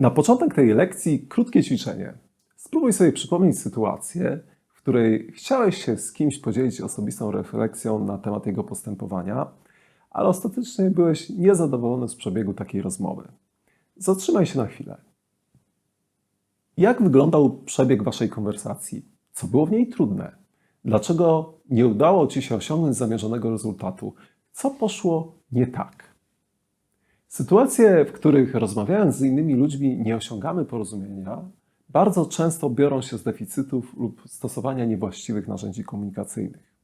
Na początek tej lekcji krótkie ćwiczenie. Spróbuj sobie przypomnieć sytuację, w której chciałeś się z kimś podzielić osobistą refleksją na temat jego postępowania, ale ostatecznie byłeś niezadowolony z przebiegu takiej rozmowy. Zatrzymaj się na chwilę. Jak wyglądał przebieg waszej konwersacji? Co było w niej trudne? Dlaczego nie udało ci się osiągnąć zamierzonego rezultatu? Co poszło nie tak? Sytuacje, w których rozmawiając z innymi ludźmi nie osiągamy porozumienia, bardzo często biorą się z deficytów lub stosowania niewłaściwych narzędzi komunikacyjnych.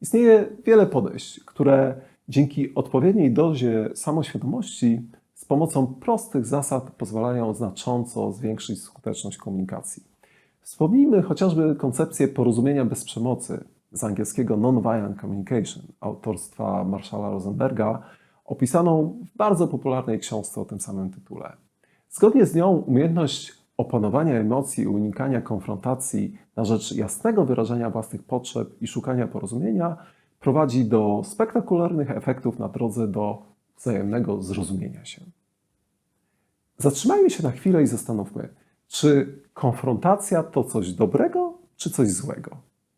Istnieje wiele podejść, które dzięki odpowiedniej dozie samoświadomości z pomocą prostych zasad pozwalają znacząco zwiększyć skuteczność komunikacji. Wspomnijmy chociażby koncepcję porozumienia bez przemocy z angielskiego Nonviolent Communication autorstwa Marshalla Rosenberga, opisaną w bardzo popularnej książce o tym samym tytule. Zgodnie z nią umiejętność opanowania emocji i unikania konfrontacji na rzecz jasnego wyrażania własnych potrzeb i szukania porozumienia prowadzi do spektakularnych efektów na drodze do wzajemnego zrozumienia się. Zatrzymajmy się na chwilę i zastanówmy, czy konfrontacja to coś dobrego, czy coś złego.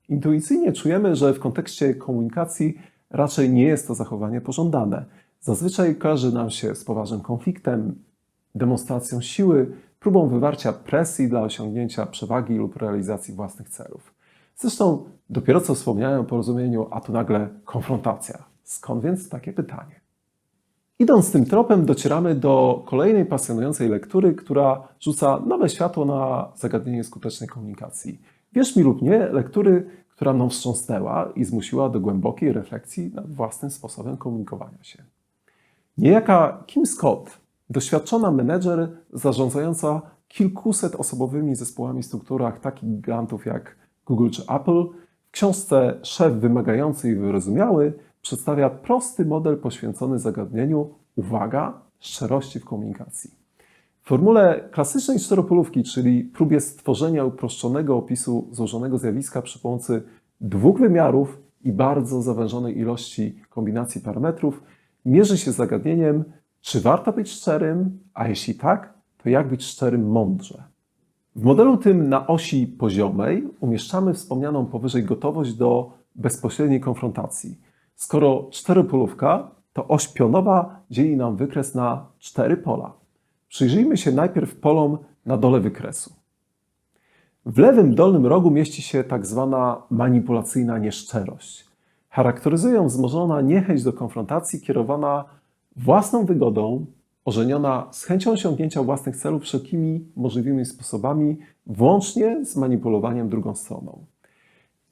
Intuicyjnie czujemy, że w kontekście komunikacji raczej nie jest to zachowanie pożądane. Zazwyczaj kojarzy nam się z poważnym konfliktem, demonstracją siły, próbą wywarcia presji dla osiągnięcia przewagi lub realizacji własnych celów. Zresztą dopiero co wspomniałem o porozumieniu, a tu nagle konfrontacja. Skąd więc takie pytanie? Idąc tym tropem, docieramy do kolejnej pasjonującej lektury, która rzuca nowe światło na zagadnienie skutecznej komunikacji. Wierz mi lub nie, lektury, która mną wstrząsnęła i zmusiła do głębokiej refleksji nad własnym sposobem komunikowania się. Niejaka Kim Scott, doświadczona menedżer zarządzająca kilkuset osobowymi zespołami w strukturach takich gigantów jak Google czy Apple, w książce Szef wymagający i wyrozumiały przedstawia prosty model poświęcony zagadnieniu, uwaga, szczerości w komunikacji. W formule klasycznej czteropolówki, czyli próbie stworzenia uproszczonego opisu złożonego zjawiska przy pomocy dwóch wymiarów i bardzo zawężonej ilości kombinacji parametrów, mierzy się z zagadnieniem, czy warto być szczerym, a jeśli tak, to jak być szczerym mądrze. W modelu tym na osi poziomej umieszczamy wspomnianą powyżej gotowość do bezpośredniej konfrontacji. Skoro czteropolówka, to oś pionowa dzieli nam wykres na cztery pola. Przyjrzyjmy się najpierw polom na dole wykresu. W lewym dolnym rogu mieści się tak zwana manipulacyjna nieszczerość. Charakteryzują wzmożona niechęć do konfrontacji kierowana własną wygodą, ożeniona z chęcią osiągnięcia własnych celów wszelkimi możliwymi sposobami, włącznie z manipulowaniem drugą stroną.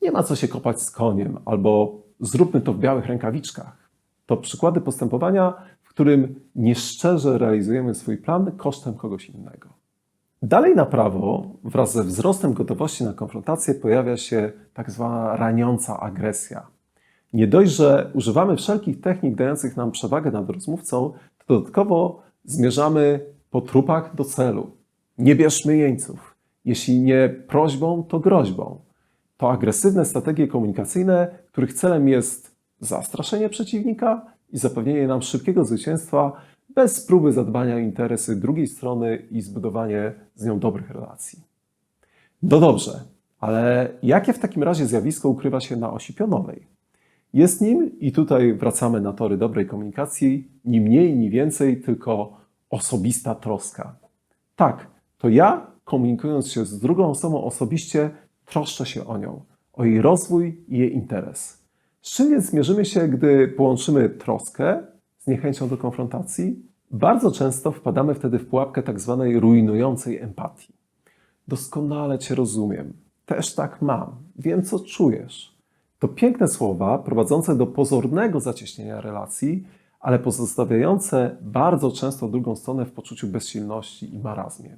Nie ma co się kopać z koniem, albo zróbmy to w białych rękawiczkach. To przykłady postępowania, w którym nieszczerze realizujemy swój plan kosztem kogoś innego. Dalej na prawo, wraz ze wzrostem gotowości na konfrontację, pojawia się tak zwana raniąca agresja. Nie dość, że używamy wszelkich technik dających nam przewagę nad rozmówcą, to dodatkowo zmierzamy po trupach do celu. Nie bierzmy jeńców. Jeśli nie prośbą, to groźbą. To agresywne strategie komunikacyjne, których celem jest zastraszenie przeciwnika i zapewnienie nam szybkiego zwycięstwa bez próby zadbania o interesy drugiej strony i zbudowanie z nią dobrych relacji. No dobrze, ale jakie w takim razie zjawisko ukrywa się na osi pionowej? Jest nim, i tutaj wracamy na tory dobrej komunikacji, ni mniej, ni więcej, tylko osobista troska. Tak, to ja, komunikując się z drugą osobą osobiście, troszczę się o nią, o jej rozwój i jej interes. Z czym więc zmierzymy się, gdy połączymy troskę z niechęcią do konfrontacji? Bardzo często wpadamy wtedy w pułapkę tak zwanej rujnującej empatii. Doskonale Cię rozumiem. Też tak mam. Wiem, co czujesz. To piękne słowa prowadzące do pozornego zacieśnienia relacji, ale pozostawiające bardzo często drugą stronę w poczuciu bezsilności i marazmie.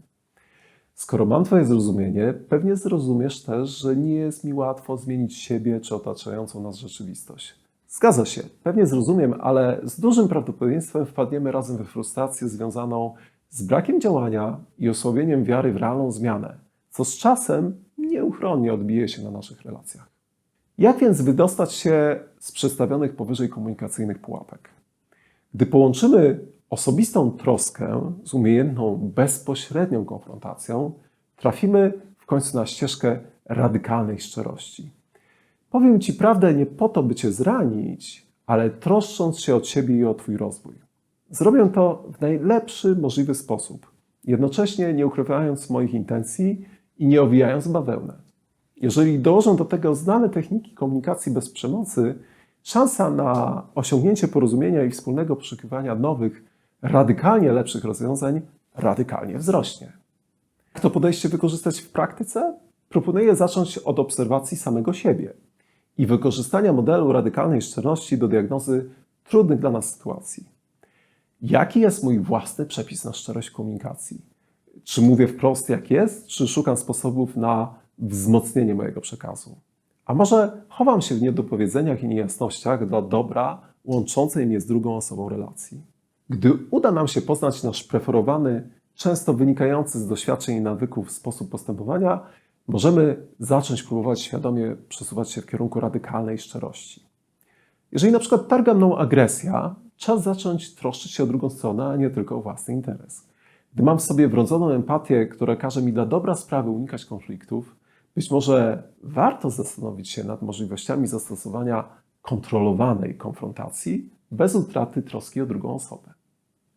Skoro mam Twoje zrozumienie, pewnie zrozumiesz też, że nie jest mi łatwo zmienić siebie czy otaczającą nas rzeczywistość. Zgadza się, pewnie zrozumiem, ale z dużym prawdopodobieństwem wpadniemy razem we frustrację związaną z brakiem działania i osłabieniem wiary w realną zmianę, co z czasem nieuchronnie odbije się na naszych relacjach. Jak więc wydostać się z przedstawionych powyżej komunikacyjnych pułapek? Gdy połączymy osobistą troskę z umiejętną bezpośrednią konfrontacją trafimy w końcu na ścieżkę radykalnej szczerości. Powiem Ci prawdę nie po to, by Cię zranić, ale troszcząc się o Ciebie i o Twój rozwój. Zrobię to w najlepszy możliwy sposób, jednocześnie nie ukrywając moich intencji i nie owijając bawełnę. Jeżeli dołożę do tego znane techniki komunikacji bez przemocy, szansa na osiągnięcie porozumienia i wspólnego poszukiwania nowych, radykalnie lepszych rozwiązań radykalnie wzrośnie. Jak to podejście wykorzystać w praktyce? Proponuję zacząć od obserwacji samego siebie i wykorzystania modelu radykalnej szczerości do diagnozy trudnych dla nas sytuacji. Jaki jest mój własny przepis na szczerość komunikacji? Czy mówię wprost jak jest, czy szukam sposobów na wzmocnienie mojego przekazu? A może chowam się w niedopowiedzeniach i niejasnościach dla dobra łączącej mnie z drugą osobą relacji? Gdy uda nam się poznać nasz preferowany, często wynikający z doświadczeń i nawyków sposób postępowania, możemy zacząć próbować świadomie przesuwać się w kierunku radykalnej szczerości. Jeżeli na przykład targa mną agresja, czas zacząć troszczyć się o drugą stronę, a nie tylko o własny interes. Gdy mam w sobie wrodzoną empatię, która każe mi dla dobra sprawy unikać konfliktów, być może warto zastanowić się nad możliwościami zastosowania kontrolowanej konfrontacji bez utraty troski o drugą osobę.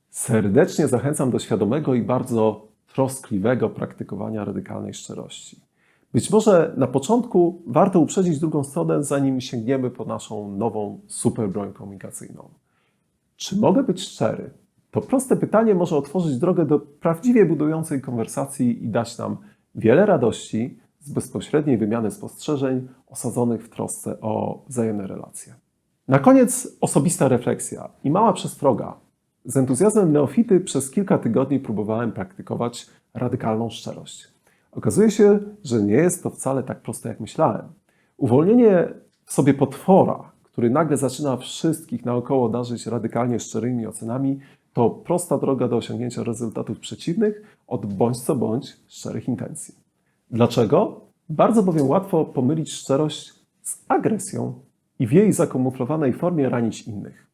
Serdecznie zachęcam do świadomego i bardzo troskliwego praktykowania radykalnej szczerości. Być może na początku warto uprzedzić drugą stronę, zanim sięgniemy po naszą nową superbroń komunikacyjną. Czy mogę być szczery? To proste pytanie może otworzyć drogę do prawdziwie budującej konwersacji i dać nam wiele radości z bezpośredniej wymiany spostrzeżeń osadzonych w trosce o wzajemne relacje. Na koniec osobista refleksja i mała przestroga. Z entuzjazmem neofity przez kilka tygodni próbowałem praktykować radykalną szczerość. Okazuje się, że nie jest to wcale tak proste, jak myślałem. Uwolnienie w sobie potwora, który nagle zaczyna wszystkich naokoło darzyć radykalnie szczerymi ocenami, to prosta droga do osiągnięcia rezultatów przeciwnych od bądź co bądź szczerych intencji. Dlaczego? Bardzo bowiem łatwo pomylić szczerość z agresją i w jej zakamuflowanej formie ranić innych.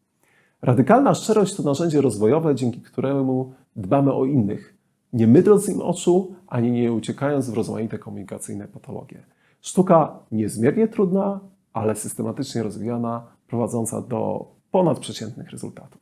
Radykalna szczerość to narzędzie rozwojowe, dzięki któremu dbamy o innych, nie mydląc im oczu, ani nie uciekając w rozmaite komunikacyjne patologie. Sztuka niezmiernie trudna, ale systematycznie rozwijana, prowadząca do ponadprzeciętnych rezultatów.